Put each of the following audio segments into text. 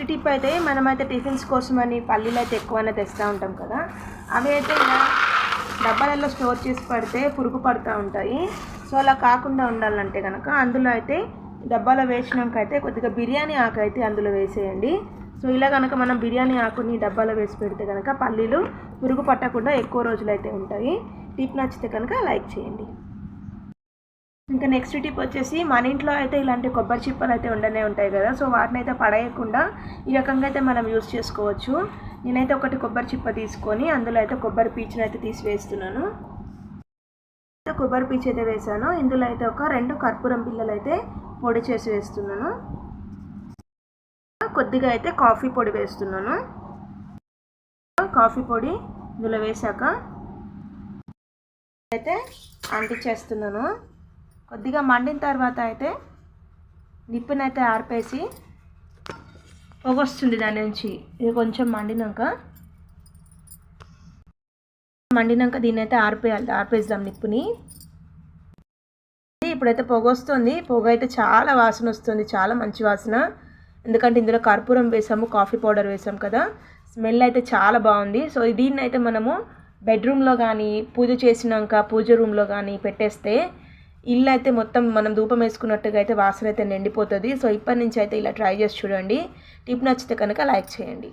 Next tip అయితే మనమైతే tiffins కోసమని పల్లీలు అయితే ఎక్కువనే తెస్తూ ఉంటాం కదా. అవి అయితే ఇలా డబ్బాలలో స్టోర్ చేసి పడితే పురుగు పడుతూ ఉంటాయి. సో అలా కాకుండా ఉండాలంటే కనుక అందులో అయితే డబ్బాలో వేసినాక అయితే కొద్దిగా బిర్యానీ ఆకు అయితే అందులో వేసేయండి. సో ఇలా కనుక మనం బిర్యానీ ఆకుని డబ్బాలో వేసి పెడితే కనుక పల్లీలు పురుగు పట్టకుండా ఎక్కువ రోజులు అయితే ఉంటాయి. టిప్ నచ్చితే కనుక లైక్ చేయండి. ఇంకా నెక్స్ట్ టిప్ వచ్చేసి మన ఇంట్లో అయితే ఇలాంటి కొబ్బరి చిప్పలు అయితే ఉండనే ఉంటాయి కదా సో వాటిని అయితే పడేయకుండా ఈ రకంగా అయితే మనం యూస్ చేసుకోవచ్చు. నేనైతే ఒకటి కొబ్బరి చిప్ప తీసుకొని అందులో అయితే కొబ్బరి పీచును అయితే తీసి వేస్తున్నాను. కొబ్బరి పీచు అయితే వేసాను. ఇందులో అయితే ఒక రెండు కర్పూరం పిల్లలు అయితే పొడి చేసి వేస్తున్నాను. కొద్దిగా అయితే కాఫీ పొడి వేస్తున్నాను. కాఫీ పొడి ఇందులో వేసాక అయితే అంటించేస్తున్నాను. కొద్దిగా మండిన తర్వాత అయితే నిప్పునైతే ఆర్పేసి పొగొస్తుంది దాని నుంచి. ఇది కొంచెం మండినాక. మండినాక దీన్ని అయితే ఆర్పేయాలి ఆర్పేద్దాం నిప్పుని. ఇప్పుడైతే పొగ వస్తుంది పొగ అయితే చాలా వాసన వస్తుంది చాలా మంచి వాసన. ఎందుకంటే ఇందులో కర్పూరం వేసాము కాఫీ పౌడర్ వేసాం కదా. స్మెల్ అయితే చాలా బాగుంది. సో దీన్ని అయితే మనము బెడ్రూమ్లో కానీ పూజ చేసినాక పూజ రూమ్లో కానీ పెట్టేస్తే ఇల్లు అయితే మొత్తం మనం ధూపం వేసుకున్నట్టుగా అయితే వాసన అయితే నిండిపోతుంది. సో ఇప్పటి నుంచి అయితే ఇలా ట్రై చేసి చూడండి. టిప్ నచ్చితే కనుక లైక్ చేయండి.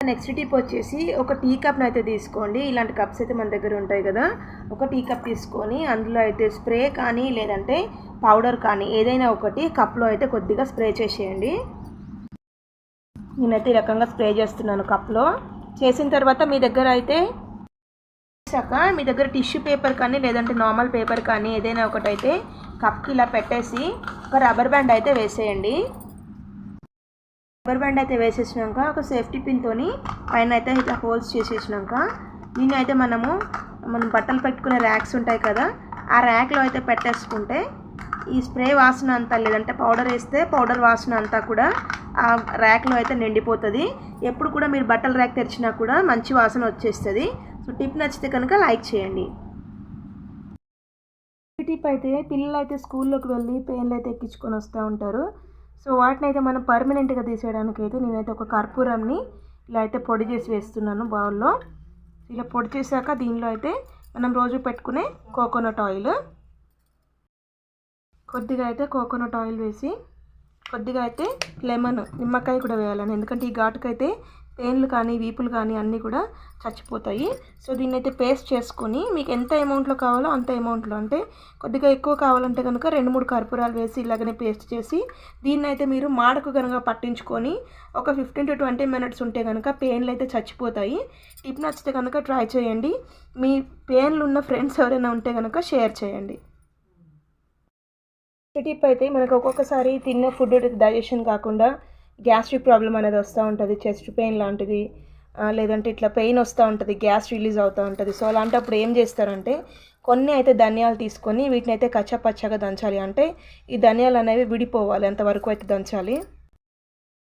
నెక్స్ట్ టిప్ వచ్చేసి ఒక టీ కప్ని అయితే తీసుకోండి. ఇలాంటి కప్స్ అయితే మన దగ్గర ఉంటాయి కదా. ఒక టీ కప్ తీసుకొని అందులో అయితే స్ప్రే కానీ లేదంటే పౌడర్ కానీ ఏదైనా ఒకటి కప్లో అయితే కొద్దిగా స్ప్రే చేసేయండి. నేనైతే ఈ రకంగా స్ప్రే చేస్తున్నాను కప్లో చేసిన తర్వాత మీ దగ్గర అయితే చేశాక మీ దగ్గర టిష్యూ పేపర్ కానీ లేదంటే నార్మల్ పేపర్ కానీ ఏదైనా ఒకటైతే కప్కి ఇలా పెట్టేసి ఒక రబ్బర్ బ్యాండ్ అయితే వేసేయండి. రబ్బర్ బ్యాండ్ అయితే వేసేసినాక ఒక సేఫ్టీ పిన్తోని పైన అయితే ఇట్లా హోల్స్ చేసేసినాక దీన్ని అయితే మనము మనం బట్టలు పెట్టుకునే ర్యాక్స్ ఉంటాయి కదా ఆ ర్యాక్లో అయితే పెట్టేసుకుంటే ఈ స్ప్రే వాసన అంతా లేదంటే పౌడర్ వేస్తే పౌడర్ వాసన అంతా కూడా ఆ ర్యాక్లో అయితే నిండిపోతుంది. ఎప్పుడు కూడా మీరు బట్టల ర్యాక్ తెరిచినా కూడా మంచి వాసన వచ్చేస్తుంది. సో టిప్ నచ్చితే కనుక లైక్ చేయండి. ఈ టిప్ అయితే పిల్లలు అయితే స్కూల్లోకి వెళ్ళి పెయిన్లు అయితే ఎక్కించుకొని వస్తూ ఉంటారు. సో వాటిని అయితే మనం పర్మనెంట్గా తీసేయడానికి అయితే నేనైతే ఒక కర్పూరంని ఇలా అయితే పొడి చేసి వేస్తున్నాను బౌల్లో. ఇలా పొడి చేశాక దీనిలో అయితే మనం రోజు పెట్టుకునే కోకోనట్ ఆయిల్. కొద్దిగా అయితే కోకోనట్ ఆయిల్ వేసి కొద్దిగా అయితే లెమన్ నిమ్మకాయ కూడా వేయాలని. ఎందుకంటే ఈ ఘాటుకైతే పెయిన్లు కానీ వీపులు కానీ అన్నీ కూడా చచ్చిపోతాయి. సో దీన్ని అయితే పేస్ట్ చేసుకొని మీకు ఎంత అమౌంట్లో కావాలో అంత అమౌంట్లో. అంటే కొద్దిగా ఎక్కువ కావాలంటే కనుక రెండు మూడు కర్పూరాలు వేసి ఇలాగనే పేస్ట్ చేసి దీన్ని అయితే మీరు మాడకు కనుక పట్టించుకొని ఒక ఫిఫ్టీన్ టు ట్వంటీ మినిట్స్ ఉంటే కనుక పెయిన్లు అయితే చచ్చిపోతాయి. టిప్ నచ్చితే కనుక ట్రై చేయండి. మీ పెయిన్లు ఉన్న ఫ్రెండ్స్ ఎవరైనా ఉంటే కనుక షేర్ చేయండి. టిప్ అయితే మనకు ఒక్కొక్కసారి తిన్న ఫుడ్ డైజెషన్ కాకుండా గ్యాస్ట్రిక్ ప్రాబ్లం అనేది వస్తూ ఉంటుంది చెస్ట్ పెయిన్ లాంటిది లేదంటే ఇట్లా పెయిన్ వస్తూ ఉంటుంది గ్యాస్ రిలీజ్ అవుతూ ఉంటుంది. సో అలాంటప్పుడు ఏం చేస్తారంటే కొన్ని అయితే ధనియాలు తీసుకొని వీటిని అయితే కచ్చపచ్చగా దంచాలి. అంటే ఈ ధనియాలు అనేవి విడిపోవాలి అంతవరకు అయితే దంచాలి.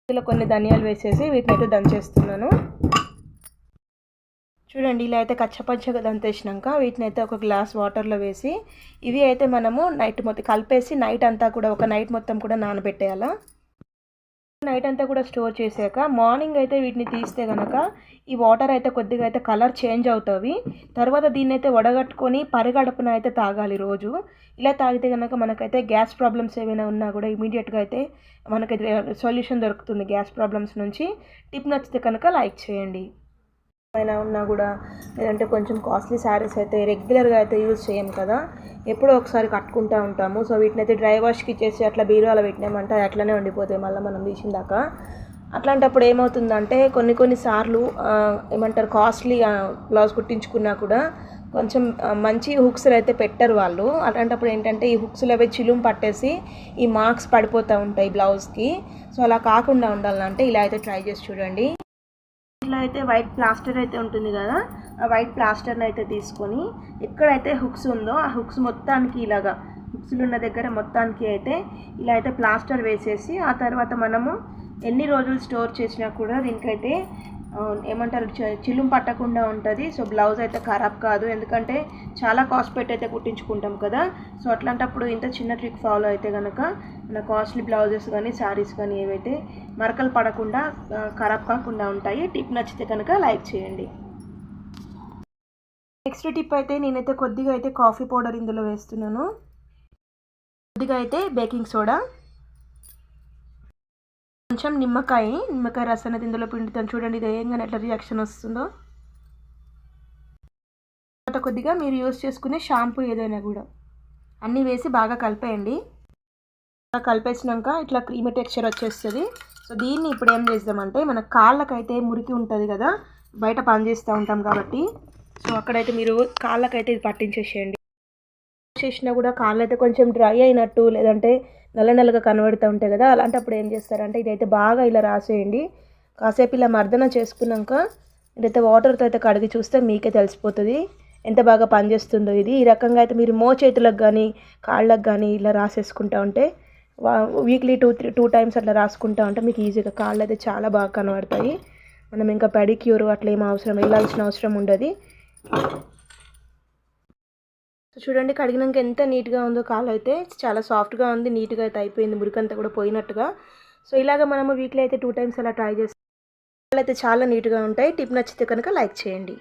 ఇందులో కొన్ని ధనియాలు వేసేసి వీటిని అయితే దంచేస్తున్నాను. చూడండి ఇలా అయితే కచ్చపచ్చగా దంతేసినాక వీటిని అయితే ఒక గ్లాస్ వాటర్లో వేసి ఇవి అయితే మనము నైట్ మొత్తం కలిపేసి నైట్ అంతా కూడా ఒక నైట్ మొత్తం కూడా నానబెట్టేయాలా? నైట్ అంతా కూడా స్టోర్ చేసాక మార్నింగ్ అయితే వీటిని తీస్తే కనుక ఈ వాటర్ అయితే కొద్దిగా అయితే కలర్ చేంజ్ అవుతాయి తర్వాత దీన్ని అయితే వడగట్టుకొని పరిగడుపున అయితే తాగాలి రోజు. ఇలా తాగితే కనుక మనకైతే గ్యాస్ ప్రాబ్లమ్స్ ఏమైనా ఉన్నా కూడా ఇమీడియట్గా అయితే మనకైతే సొల్యూషన్ దొరుకుతుంది గ్యాస్ ప్రాబ్లమ్స్ నుంచి. టిప్ నచ్చితే కనుక లైక్ చేయండి. పైన ఉన్నా కూడా లేదంటే కొంచెం కాస్ట్లీ శారీస్ అయితే రెగ్యులర్గా అయితే యూజ్ చేయం కదా. ఎప్పుడో ఒకసారి కట్టుకుంటూ ఉంటాము. సో వీటిని అయితే డ్రై వాష్కి ఇచ్చేసి అట్లా బీరువాలో పెట్టినామంటే అది అట్లనే ఉండిపోతాయి మళ్ళీ మనం తీసిన దాకా అట్లాంటప్పుడు ఏమవుతుందంటే కొన్ని కొన్ని సార్లు ఏమంటారు కాస్ట్లీ బ్లౌజ్ కుట్టించుకున్నా కూడా కొంచెం మంచి హుక్స్లు అయితే పెట్టరు వాళ్ళు. అలాంటప్పుడు ఏంటంటే ఈ హుక్స్లో అవి చిలుం పట్టేసి ఈ మార్క్స్ పడిపోతూ ఉంటాయి బ్లౌజ్కి సో అలా కాకుండా ఉండాలంటే ఇలా అయితే ట్రై చేసి చూడండి. ఇట్లా అయితే వైట్ ప్లాస్టర్ అయితే ఉంటుంది కదా ఆ వైట్ ప్లాస్టర్ని అయితే తీసుకొని ఎక్కడైతే హుక్స్ ఉందో ఆ హుక్స్ మొత్తానికి ఇలాగా హుక్స్లు ఉన్న దగ్గర మొత్తానికి అయితే ఇలా అయితే ప్లాస్టర్ వేసేసి ఆ తర్వాత మనము ఎన్ని రోజులు స్టోర్ చేసినా కూడా దీనికైతే ఏమంటారు చిల్లుం చిలుం పట్టకుండా ఉంటుంది. సో బ్లౌజ్ అయితే ఖరాబ్ కాదు. ఎందుకంటే చాలా కాస్ట్ పెట్టి అయితే కుట్టించుకుంటాం కదా. సో అట్లాంటప్పుడు ఇంత చిన్న ట్రిక్ ఫాలో అయితే కనుక మన కాస్ట్లీ బ్లౌజెస్ కానీ శారీస్ కానీ ఏవైతే మరకలు పడకుండా ఖరాబ్ కాకుండా ఉంటాయి టిప్ నచ్చితే కనుక లైక్ చేయండి. నెక్స్ట్ టిప్ అయితే నేనైతే కొద్దిగా అయితే కాఫీ పౌడర్ ఇందులో వేస్తున్నాను. కొద్దిగా అయితే బేకింగ్ సోడా కొంచెం నిమ్మకాయ నిమ్మకాయ రసం అనేది ఇందులో పిండుతాను. చూడండి ఇది వేయంగానే ఎట్లా రియాక్షన్ వస్తుందో. తర్వాత కొద్దిగా మీరు యూస్ చేసుకునే షాంపూ ఏదైనా కూడా. అన్నీ వేసి బాగా కలిపేయండి. బాగా కలిపేసినాక ఇట్లా క్రీమీ టెక్స్చర్ వచ్చేస్తుంది. సో దీన్ని ఇప్పుడు ఏం చేద్దామంటే మన కాళ్ళకైతే మురికి ఉంటుంది కదా బయట పనిచేస్తూ ఉంటాం కాబట్టి. సో అక్కడైతే మీరు కాళ్ళకైతే ఇది పట్టించేసేయండి. చేసినా కూడా కాళ్ళు అయితే కొంచెం డ్రై అయినట్టు లేదంటే నల్ల నల్లగా కనబడుతూ ఉంటాయి కదా అలాంటప్పుడు ఏం చేస్తారంటే ఇదైతే బాగా ఇలా రాసేయండి. కాసేపు ఇలా మర్దన చేసుకున్నాక ఇదైతే వాటర్తో అయితే కడిగి చూస్తే మీకే తెలిసిపోతుంది ఎంత బాగా పనిచేస్తుందో ఇది. ఈ రకంగా అయితే మీరు మో చేతులకు కానీ కాళ్ళకు కానీ ఇలా రాసేసుకుంటా ఉంటే weekly two three two times అట్లా రాసుకుంటా ఉంటే మీకు ఈజీగా కాళ్ళు అయితే చాలా బాగా కనబడతాయి. మనం ఇంకా పెడిక్యూర్ అట్లా ఏం అవసరం వెళ్ళాల్సిన అవసరం ఉండదు. సో చూడండి కడిగినాక ఎంత నీట్గా ఉందో కాలు అయితే చాలా సాఫ్ట్గా ఉంది నీట్గా అయితే అయిపోయింది మురికంతా కూడా పోయినట్టుగా. సో ఇలాగ మనము వీక్లీ అయితే టూ టైమ్స్ అలా ట్రై చేస్తాం కాళ్ళు అయితే చాలా నీట్గా ఉంటాయి. టిప్ నచ్చితే కనుక లైక్ చేయండి.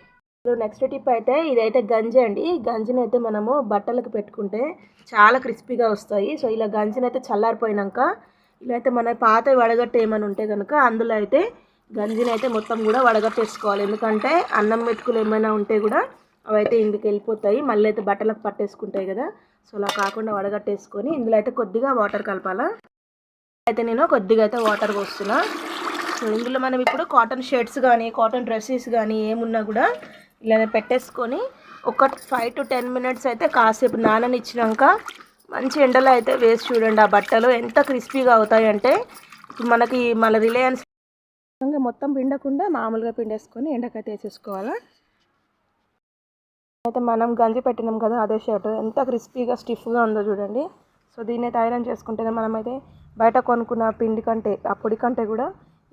నెక్స్ట్ టిప్ అయితే ఇదైతే గంజి అండి. గంజిని అయితే మనము బట్టలకు పెట్టుకుంటే చాలా క్రిస్పీగా వస్తాయి. సో ఇలా గంజిని అయితే చల్లారిపోయినాక ఇలా అయితే మన పాత వడగట్టు ఏమైనా ఉంటే కనుక అందులో అయితే గంజిని అయితే మొత్తం కూడా వడగట్టేసుకోవాలి. ఎందుకంటే అన్నం మెతుకులు ఏమైనా ఉంటే కూడా అవైతే ఇందుకు వెళ్ళిపోతాయి. మళ్ళీ అయితే బట్టలకు పట్టేసుకుంటాయి కదా. సో అలా కాకుండా వడగట్టేసుకొని ఇందులో అయితే కొద్దిగా వాటర్ కలపాలా. అయితే నేను కొద్దిగా అయితే వాటర్ పోస్తున్నా. సో ఇందులో మనం ఇప్పుడు కాటన్ షర్ట్స్ కానీ కాటన్ డ్రెస్సెస్ కానీ ఏమున్నా కూడా ఇలా పెట్టేసుకొని ఒక ఫైవ్ టు టెన్ మినిట్స్ అయితే కాసేపు నాననిచ్చినాక మంచి ఎండలో అయితే వేసి చూడండి ఆ బట్టలు ఎంత క్రిస్పీగా అవుతాయి అంటే. ఇప్పుడు మనకి మళ్ళీ రిలయన్స్ మొత్తం పిండకుండా మామూలుగా పిండేసుకొని ఎండకైతే వేసేసుకోవాలా. అయితే మనం గంజి పెట్టినాం కదా అదే షర్ట్. ఎంత క్రిస్పీగా స్టిఫ్గా ఉందో చూడండి. సో దీన్ని అయితే ఐరన్ చేసుకుంటే మనమైతే బయట కొనుక్కున్న పిండి కంటే ఆ పొడి కంటే కూడా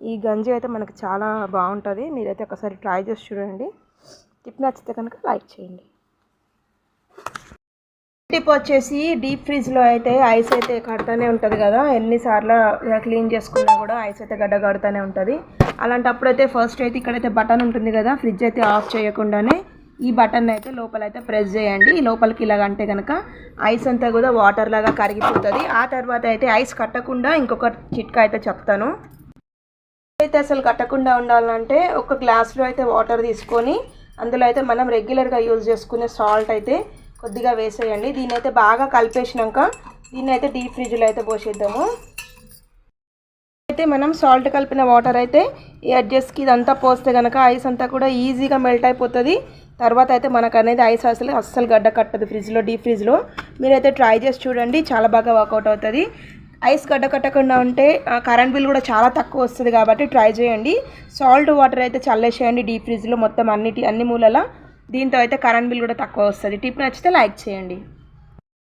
ఈ గంజి అయితే మనకి చాలా బాగుంటుంది. మీరైతే ఒకసారి ట్రై చేసి చూడండి. టిప్ నచ్చితే కనుక లైక్ చేయండి. టిప్ వచ్చేసి డీప్ ఫ్రిడ్జ్లో అయితే ఐస్ అయితే కడతానే ఉంటుంది కదా. ఎన్నిసార్లు క్లీన్ చేసుకున్నా కూడా ఐస్ అయితే గడ్డ కడుతూనే ఉంటుంది. అలాంటప్పుడు అయితే ఫస్ట్ అయితే ఇక్కడైతే బటన్ ఉంటుంది కదా ఫ్రిడ్జ్ అయితే ఆఫ్ చేయకుండానే ఈ బటన్ అయితే లోపల అయితే ప్రెస్ చేయండి లోపలికి ఇలాగ అంటే కనుక ఐస్ అంతా కూడా వాటర్ లాగా కరిగిపోతుంది. ఆ తర్వాత అయితే ఐస్ కట్టకుండా ఇంకొక చిట్కా అయితే చెప్తాను. అయితే అసలు కట్టకుండా ఉండాలంటే ఒక గ్లాస్లో అయితే వాటర్ తీసుకొని అందులో అయితే మనం రెగ్యులర్గా యూజ్ చేసుకునే సాల్ట్ అయితే కొద్దిగా వేసేయండి. దీన్ని అయితే బాగా కలిపేసినాక దీన్ని అయితే డీప్ ఫ్రిడ్జ్లో అయితే పోసేద్దాము. అయితే మనం సాల్ట్ కలిపిన వాటర్ అయితే ఈ అడ్జస్ట్కి ఇదంతా పోస్తే కనుక ఐస్ అంతా కూడా ఈజీగా మెల్ట్ అయిపోతుంది. తర్వాత అయితే మనకు అనేది ఐస్ అసలు అస్సలు గడ్డ కట్టదు ఫ్రిడ్జ్లో డీప్ ఫ్రిడ్జ్లో. మీరైతే ట్రై చేసి చూడండి చాలా బాగా వర్కౌట్ అవుతుంది. ఐస్ గడ్డ కట్టకుండా ఉంటే కరెంట్ బిల్ కూడా చాలా తక్కువ వస్తుంది కాబట్టి ట్రై చేయండి. సాల్ట్ వాటర్ అయితే చల్లేసేయండి డీప్ ఫ్రిడ్జ్లో మొత్తం అన్నిటి అన్ని మూలల. దీంతో అయితే కరెంట్ బిల్ కూడా తక్కువ వస్తుంది. టిప్ నచ్చితే లైక్ చేయండి.